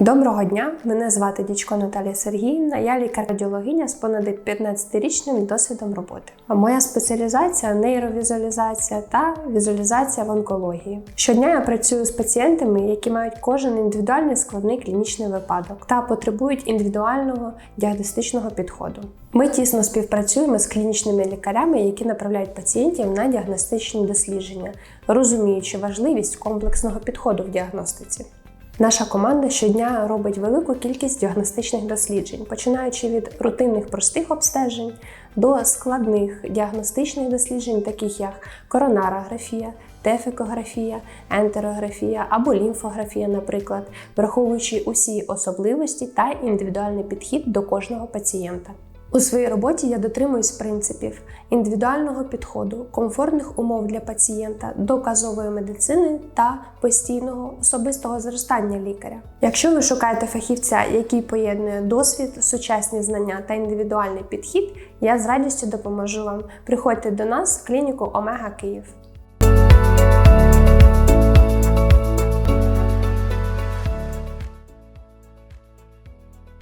Доброго дня! Мене звати Дічко Наталія Сергіївна. Я лікар-радіологиня з понад 15-річним досвідом роботи. А моя спеціалізація нейровізуалізація та візуалізація в онкології. Щодня я працюю з пацієнтами, які мають кожен індивідуальний складний клінічний випадок та потребують індивідуального діагностичного підходу. Ми тісно співпрацюємо з клінічними лікарями, які направляють пацієнтів на діагностичні дослідження, розуміючи важливість комплексного підходу в діагностиці. Наша команда щодня робить велику кількість діагностичних досліджень, починаючи від рутинних простих обстежень до складних діагностичних досліджень, таких як коронарографія, тефікографія, ентерографія або лімфографія, наприклад, враховуючи усі особливості та індивідуальний підхід до кожного пацієнта. У своїй роботі я дотримуюсь принципів індивідуального підходу, комфортних умов для пацієнта, доказової медицини та постійного особистого зростання лікаря. Якщо ви шукаєте фахівця, який поєднує досвід, сучасні знання та індивідуальний підхід, я з радістю допоможу вам. Приходьте до нас в клініку Омега Київ.